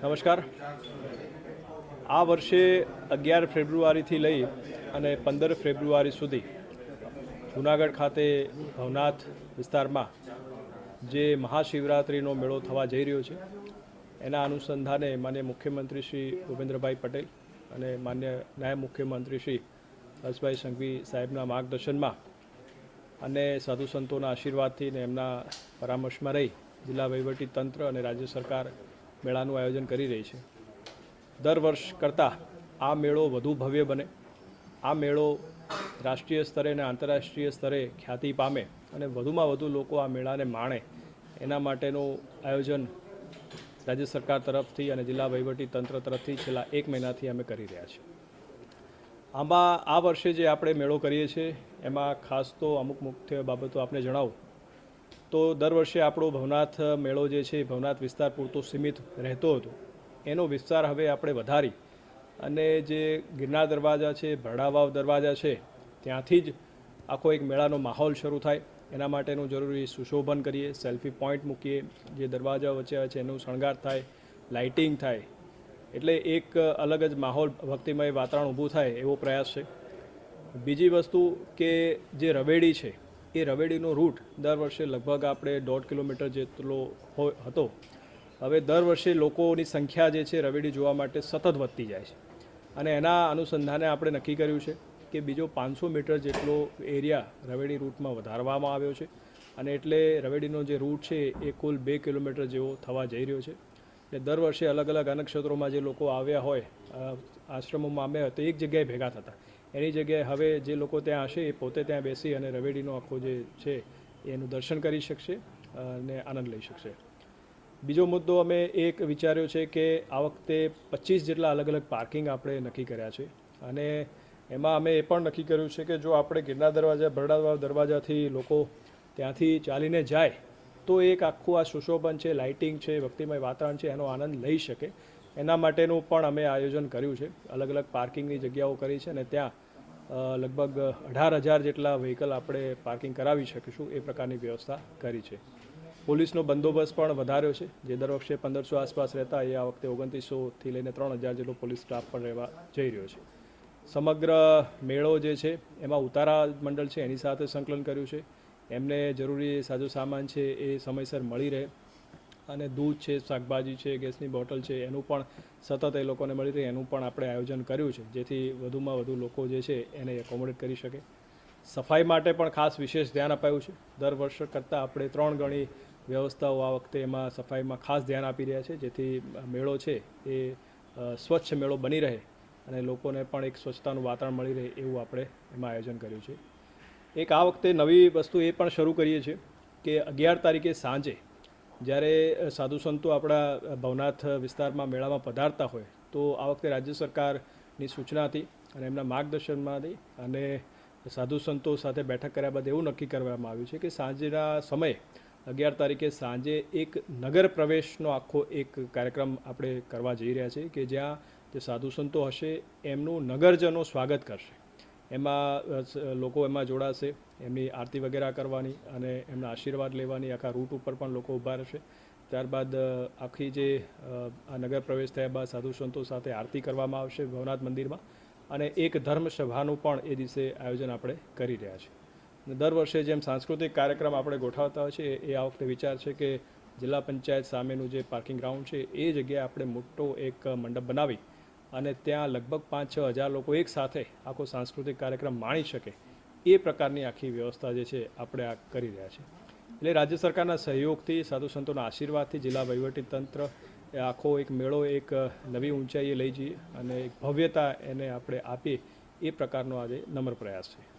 નમસ્કાર. આ વર્ષે અગિયાર ફેબ્રુઆરીથી લઈ અને પંદર ફેબ્રુઆરી સુધી જૂનાગઢ ખાતે ભવનાથ વિસ્તારમાં જે મહાશિવરાત્રિનો મેળો થવા જઈ રહ્યો છે, એના અનુસંધાને માન્ય મુખ્યમંત્રી શ્રી ભૂપેન્દ્રભાઈ પટેલ અને માન્ય નાયબ મુખ્યમંત્રી શ્રી હર્ષભાઈ સંઘવી સાહેબના માર્ગદર્શનમાં અને સાધુ સંતોના આશીર્વાદથી ને એમના પરામર્શમાં રહી જિલ્લા વહીવટી તંત્ર અને રાજ્ય સરકાર મેળાનું આયોજન કરી રહી છે. દર વર્ષ કરતાં આ મેળો વધુ ભવ્ય બને. આ મેળો રાષ્ટ્રીય સ્તરે અને આંતરરાષ્ટ્રીય સ્તરે ખ્યાતિ પામે અને વધુમાં વધુ લોકો આ મેળાને માણે. એના માટેનું આયોજન રાજ્ય સરકાર તરફથી અને જિલ્લા વહીવટી તંત્ર તરફથી છેલ્લા એક મહિનાથી અમે કરી રહ્યા છીએ. આમાં આ વર્ષે જે આપણે મેળો કરીએ છીએ, એમાં ખાસ તો અમુક મુખ્ય બાબતો આપણે જણાવું. તો દર વર્ષે આપણો ભવનાથ મેળો જે છે ભવનાથ વિસ્તાર પૂરતો સીમિત રહેતો હતો. એનો વિસ્તાર હવે આપણે વધારી અને જે ગિરનાર દરવાજા છે ભરડાવાવ દરવાજા છે, ત્યાંથી જ આખો એક મેળાનો માહોલ શરૂ થાય. એના માટેનું જરૂરી સુશોભન કરીએ, સેલ્ફી પોઈન્ટ મૂકીએ, જે દરવાજા વચ્ચે છે, એનું શણગાર થાય, લાઇટિંગ થાય. એટલે એક અલગ જ માહોલ ભક્તિમય વાતાવરણ ઊભું થાય એવો પ્રયાસ છે. બીજી વસ્તુ કે જે રવેડી છે એ રવેડીનો રૂટ દર વર્ષે લગભગ આપણે દોઢ કિલોમીટર જેટલો હોય હતો. હવે દર વર્ષે લોકોની સંખ્યા જે છે રવેડી જોવા માટે સતત વધતી જાય છે. અને એના અનુસંધાને આપણે નક્કી કર્યું છે કે બીજો પાંચસો મીટર જેટલો એરિયા રવેડી રૂટમાં વધારવામાં આવ્યો છે. અને એટલે રવેડીનો જે રૂટ છે એ કુલ બે કિલોમીટર જેવો થવા જઈ રહ્યો છે. એટલે દર વર્ષે અલગ અલગ અનક્ષેત્રોમાં જે લોકો આવ્યા હોય આશ્રમોમાં આવ્યા હોય તો એક જગ્યાએ ભેગા થતા. એની જગ્યાએ હવે જે લોકો ત્યાં હશે એ પોતે ત્યાં બેસી અને રવેડીનો આખો જે છે એનું દર્શન કરી શકશે અને આનંદ લઈ શકશે. બીજો મુદ્દો અમે એક વિચાર્યો છે કે આ વખતે પચીસ જેટલા અલગ અલગ પાર્કિંગ આપણે નક્કી કર્યા છે. અને એમાં અમે એ પણ નક્કી કર્યું છે કે જો આપણે ગિરનાર દરવાજા, ભરડા દરવાજાથી લોકો ત્યાંથી ચાલીને જાય, તો એક આખું આ સુશોભન છે, લાઇટિંગ છે, ભક્તિમય વાતાવરણ છે, એનો આનંદ લઈ શકે. એના માટેનું પણ અમે આયોજન કર્યું છે. અલગ અલગ પાર્કિંગની જગ્યાઓ કરી છે અને ત્યાં લગભગ અઢાર હજાર જેટલા વ્હીકલ આપણે પાર્કિંગ કરાવી શકીશું એ પ્રકારની વ્યવસ્થા કરી છે. પોલીસનો બંદોબસ્ત પણ વધાર્યો છે. જે દર વર્ષે પંદરસો આસપાસ રહેતા એ આ વખતે ઓગણત્રીસોથી લઈને ત્રણ હજાર જેટલો પોલીસ સ્ટાફ પણ રહેવા જઈ રહ્યો છે. સમગ્ર મેળો જે છે એમાં ઉતારા મંડળ છે એની સાથે સંકલન કર્યું છે. એમને જરૂરી સાજો સામાન છે એ સમયસર મળી રહે. અને દૂધ છે, શાકભાજી છે, ગેસની બોટલ છે, એનું પણ સતત એ લોકોને મળી રહે, એનું પણ આપણે આયોજન કર્યું છે, જેથી વધુમાં વધુ લોકો જે છે એને એકોમોડેટ કરી શકે. સફાઈ માટે પણ ખાસ વિશેષ ધ્યાન અપાયું છે. દર વર્ષ કરતાં આપણે ત્રણ ગણી વ્યવસ્થાઓ આ વખતે એમાં સફાઈમાં ખાસ ધ્યાન આપી રહ્યા છે, જેથી મેળો છે એ સ્વચ્છ મેળો બની રહે અને લોકોને પણ એક સ્વચ્છતાનું વાતાવરણ મળી રહે એવું આપણે એમાં આયોજન કર્યું છે. એક આ વખતે નવી વસ્તુ એ પણ શરૂ કરીએ છીએ કે અગિયાર તારીખે સાંજે જ્યારે સાધુ સંતો આપણા ભવનાથ વિસ્તારમાં મેળામાં પધારતા હોય, તો આ વખતે રાજ્ય સરકારની સૂચનાથી અને એમના માર્ગદર્શનમાંથી અને સાધુ સંતો સાથે બેઠક કર્યા બાદ એવું નક્કી કરવામાં આવ્યું છે કે સાંજના સમયે, અગિયાર તારીખે સાંજે એક નગર પ્રવેશનો આખો એક કાર્યક્રમ આપણે કરવા જઈ રહ્યા છીએ કે જ્યાં જે સાધુ સંતો હશે એમનું નગરજનો સ્વાગત કરશે. એમાં લોકો એમાં જોડાશે, એમની આરતી વગેરે કરવાની અને એમના આશીર્વાદ લેવાની, આખા રૂટ ઉપર પણ લોકો ઊભા રહેશે. ત્યારબાદ આખી જે આ નગર પ્રવેશ થયા બાદ સાધુ સંતો સાથે આરતી કરવામાં આવશે ભવનાથ મંદિરમાં અને એક ધર્મ સભાનું પણ એ દિવસે આયોજન આપણે કરી રહ્યા છીએ. દર વર્ષે જેમ સાંસ્કૃતિક કાર્યક્રમ આપણે ગોઠવતા હોય છે એ આ વખતે વિચાર છે કે જિલ્લા પંચાયત સામેનું જે પાર્કિંગ ગ્રાઉન્ડ છે, એ જગ્યાએ આપણે મોટો એક મંડપ બનાવી અને ત્યાં લગભગ પાંચ છ હજાર લોકો એક સાથે આખો સાંસ્કૃતિક કાર્યક્રમ માણી શકે એ પ્રકારની આખી વ્યવસ્થા જે છે આપણે આ કરી રહ્યા છીએ. એટલે રાજ્ય સરકારના સહયોગથી, સાધુ સંતોના આશીર્વાદથી જિલ્લા વહીવટી તંત્ર એ આખો એક મેળો, એક નવી ઊંચાઈએ લઈ જઈએ અને એક ભવ્યતા એને આપણે આપીએ એ પ્રકારનો આજે નમ્ર પ્રયાસ છે.